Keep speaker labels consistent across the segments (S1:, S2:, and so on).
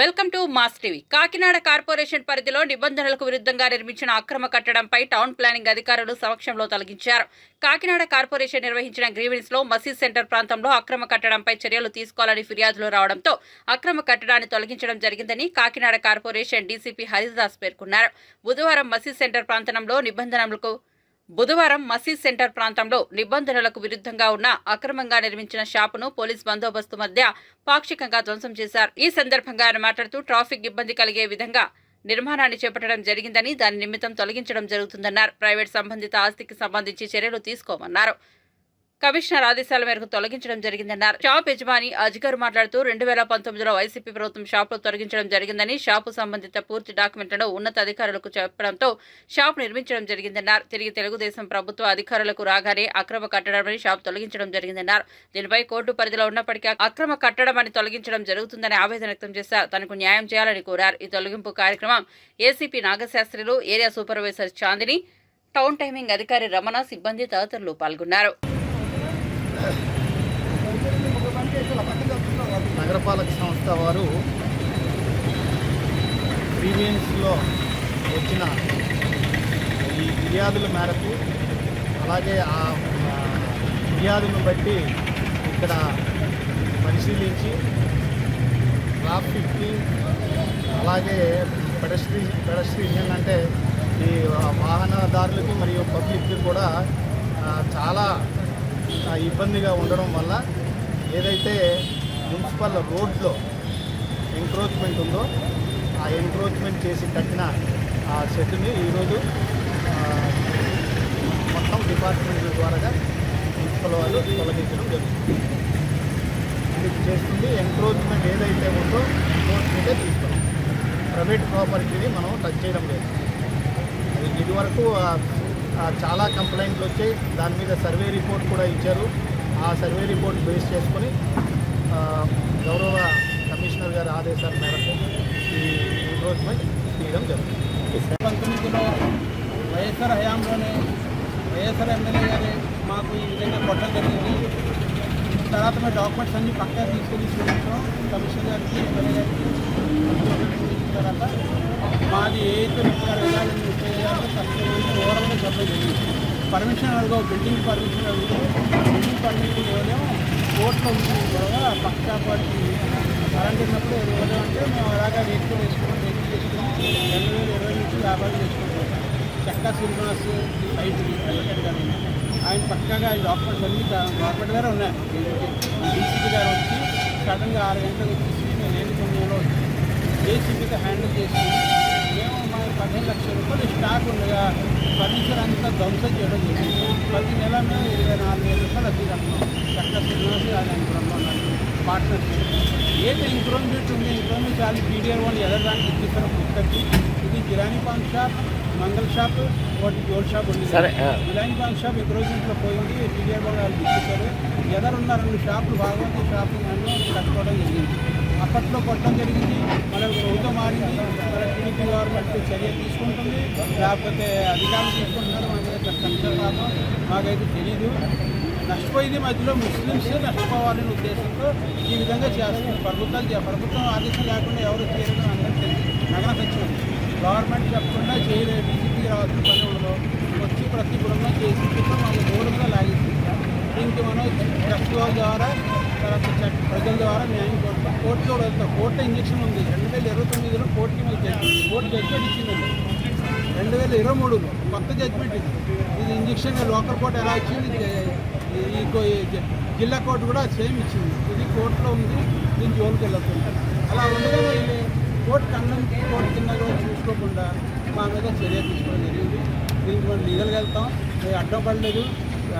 S1: Welcome to mass TV. Kakinada corporation పరిధిలో నిబంధనలకు విరుద్ధంగా నిర్మించిన అక్రమ కట్టడంపై టౌన్ ప్లానింగ్ అధికారులు సమక్షంలో తొలగించారు. కాకినాడ కార్పొరేషన్ నిర్వహించిన గ్రీవెన్స్లో మసీద్ సెంటర్ ప్రాంతంలో అక్రమ కట్టడంపై చర్యలు తీసుకోవాలని ఫిర్యాదులు రావడంతో అక్రమ కట్టడాన్ని తొలగించడం జరిగిందని కాకినాడ కార్పొరేషన్ డీసీపీ హరిదాస్ పేర్కొన్నారు. బుధవారం మసీద్ సెంటర్ ప్రాంతంలో నిబంధనలకు బుధవారం మసీద్ సెంటర్ ప్రాంతంలో నిబంధనలకు విరుద్ధంగా ఉన్న అక్రమంగా నిర్మించిన షాపును పోలీస్ బందోబస్తు మధ్య పాక్షికంగా ధ్వంసం చేశారు. ఈ సందర్భంగా ఆయన మాట్లాడుతూ ట్రాఫిక్ ఇబ్బంది కలిగే విధంగా నిర్మాణాన్ని చేపట్టడం జరిగిందని దాని నిమిత్తం తొలగించడం జరుగుతుందన్నారు. ప్రైవేట్ సంబంధిత ఆస్తికి సంబంధించి చర్యలు తీసుకోమన్నారు. కమిషనర్ ఆదేశాల మేరకు తొలగించడం జరిగిందన్నారు. షాప్ యజమాని అజ్గర్ మాట్లాడుతూ రెండు వేల పంతొమ్మిదిలో వైసీపీ ప్రభుత్వం షాపులు తొలగించడం జరిగిందని షాపు సంబంధిత పూర్తి డాక్యుమెంట్లను ఉన్నత అధికారులకు చెప్పడంతో షాప్ నిర్మించడం జరిగిందన్నారు. తిరిగి తెలుగుదేశం ప్రభుత్వ అధికారులకు రాగానే అక్రమ కట్టడమని షాప్ తొలగించడం జరిగిందన్నారు. దీనిపై కోర్టు పరిధిలో ఉన్నప్పటికీ అక్రమ కట్టడం అని తొలగించడం జరుగుతుందని ఆవేదన వ్యక్తం చేశారు. తనకు న్యాయం చేయాలని కోరారు. ఈ తొలగింపు కార్యక్రమం ACP నాగశాస్త్రిలు area supervisor Chandni town timing అధికారి రమణ సిబ్బంది తదితరులు పాల్గొన్నారు.
S2: నగరపాలక సంస్థ వారు ప్రీవియన్స్లో వచ్చిన ఈ ఫిర్యాదుల మేరకు అలాగే ఆ ఫిర్యాదును బట్టి ఇక్కడ పరిశీలించి ట్రాఫిక్కి అలాగే పెడస్ట్రీ పెడస్ట్రియన్ అంటే ఈ వాహనదారులకి మరియు పబ్లిక్కి కూడా చాలా ఇబ్బందిగా ఉండడం వల్ల ఏదైతే మున్సిపల్ రోడ్లో ఎంక్రోచ్మెంట్ ఉందో ఆ ఎంక్రోచ్మెంట్ చేసి కట్టిన ఆ షెడ్ని ఈరోజు మొత్తం డిపార్ట్మెంట్ల ద్వారా మున్సిపల్ వాళ్ళు తొలగించడం జరుగుతుంది. ఇది చేస్తుంది ఎంక్రోచ్మెంట్ ఏదైతే ఉందో ఎంక్రోచ్మెంటే తీసుకున్నాం. ప్రైవేట్ ప్రాపర్టీని మనం టచ్ చేయడం లేదు. అది ఇదివరకు చాలా కంప్లైంట్లు వచ్చాయి. దాని మీద సర్వే రిపోర్ట్ కూడా ఇచ్చారు. ఆ సర్వే రిపోర్ట్ బేస్ చేసుకొని గౌరవ కమిషనర్ గారి ఆదేశాల మేరకు ఈ ఎంక్రోచ్మెంట్ తీయడం జరుగుతుంది.
S3: పంతొమ్మిదిలో వైఎస్ఆర్ హయాంలోనే వైఎస్ఆర్ ఎమ్మెల్యే గారి మాకు ఈ విధంగా కొట్టడం జరిగింది. తర్వాత మేము డాక్యుమెంట్స్ అన్ని పక్కా తీసుకొని చూపించాం. కమిషనర్ గారికి ఎమ్మెల్యే గారికి తర్వాత మాది ఏ ఓవరాల్గా చెప్పడం జరిగింది పర్మిషన్ అడుగు బిల్డింగ్ పర్మిషన్ అడుగు బిల్డింగ్ పర్మిషన్ ఇవ్వలేము. కోర్టులో ఉంది. గొడవ పక్క పార్టీ కరెంట్ ఉన్నప్పుడు ఇవ్వలేము అంటే మేము అలాగా వెహికల్ వేసుకున్నాం వెహికల్ చేసుకున్నాం రెండు వేల ఇరవై నుంచి వ్యాపారం చేసుకుంటాం చక్కా శ్రీనివాస్ ఐటీ అడ్వకేట్ గారు ఆయన పక్కగా ఆయన డాక్యుమెంట్స్ అన్ని గవర్నమెంట్ గారు ఉన్నాయి. డీసీపీ గారు వచ్చి సడన్గా ఆరు గంటలకు వచ్చేసి నేను ఏడు సమయంలో వచ్చి ఏసీపీతో హ్యాండిల్ చేసి పదిహేను లక్షల రూపాయలు స్టాక్ ఉండగా ఫర్నిచర్ అంతా ధ్వంసం చేయడం జరిగింది. ప్రతి నెల మేము ఇరవై నాలుగు వేల రూపాయలు అద్దె కట్టినాం చక్క శ్రీనివాస్ ఆయన అనుకున్నాం పార్ట్నర్షిప్ ఏది ఇంప్రూవ్మెంట్ ఉంది ఇంప్రూవ్మెంట్ చాలా పీడిఆర్ వాళ్ళు ఎదరడానికి ఇచ్చేసారు పుస్తకి ఇది కిరాణి పాన్ షాప్ మంగళ షాప్ ఒకటి గోల్డ్ షాప్ ఉంది. కిరాణి పాన్ షాప్ ఇంప్రూవ్మెంట్లో పోయింది పీడిఆర్ వాళ్ళు వాళ్ళు ఇచ్చేసారు ఎదరున్న రెండు షాపులు భాగవతి షాపింగ్ అండ్ కట్టుకోవడం జరిగింది. అప్పట్లో కొట్టడం జరిగింది. మన ప్రభుత్వం మారింది. మన టీడీపీ గవర్నమెంట్ చర్య తీసుకుంటుంది. లేకపోతే అధికారులు తీసుకుంటున్నారు. మన మీద కమిషన్ మాకైతే తెలీదు. నష్టపోయింది మధ్యలో ముస్లిమ్స్ నష్టపోవాలనే ఉద్దేశంతో ఈ విధంగా చేస్తుంది ప్రభుత్వాలు ప్రభుత్వం ఆదేశం లేకుండా ఎవరు చేయడం అందరికీ తెలుసు. నగర సచివం. గవర్నమెంట్ చెప్పకుండా చేయలేదు. బీజేపీ రావాల్సిన పని ఉండదు. వచ్చి ప్రతి బృందం చేసి మనం దూరంగా లాగేసి దీనికి మనం ప్రభుత్వాల ద్వారా తర్వాత ప్రజల ద్వారా న్యాయం కోర్టులో వెళ్తాం కోర్టు ఇంజక్షన్ ఉంది. రెండు వేల ఇరవై తొమ్మిదిలో కోర్టుకి మీద కోర్టు జడ్జిమెంట్ ఇచ్చిందండి. రెండు వేల ఇరవై మూడులో కొత్త జడ్జిమెంట్ ఇది. ఇది ఇంజక్షన్ లోకల్ కోర్టు ఎలా ఇచ్చింది? ఈ కో- జిల్లా కోర్టు కూడా సేమ్ ఇచ్చింది. ఇది కోర్టులో ఉంది. దీని జోలికి వెళ్ళకుండా అలా ఉండగా వీళ్ళు కోర్టు కన్నం కోర్టు కింద చూసుకోకుండా మా మీద చర్య తీసుకోవడం జరిగింది. దీనికి మనం లీగల్గా వెళ్తాం. అడ్డం పడలేదు.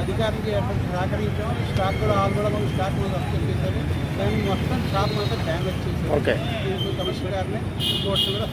S3: అధికారులకి ఎక్కడ సహకరించాం స్టాక్ కూడా ఆల్ కూడా మాకు స్టాక్ మీద చేశారు. దాన్ని మొత్తం షాప్ మొత్తం డ్యామేజ్ చేశారు.
S2: ఓకే.
S3: కమిషనర్ గారిని కోర్టు కూడా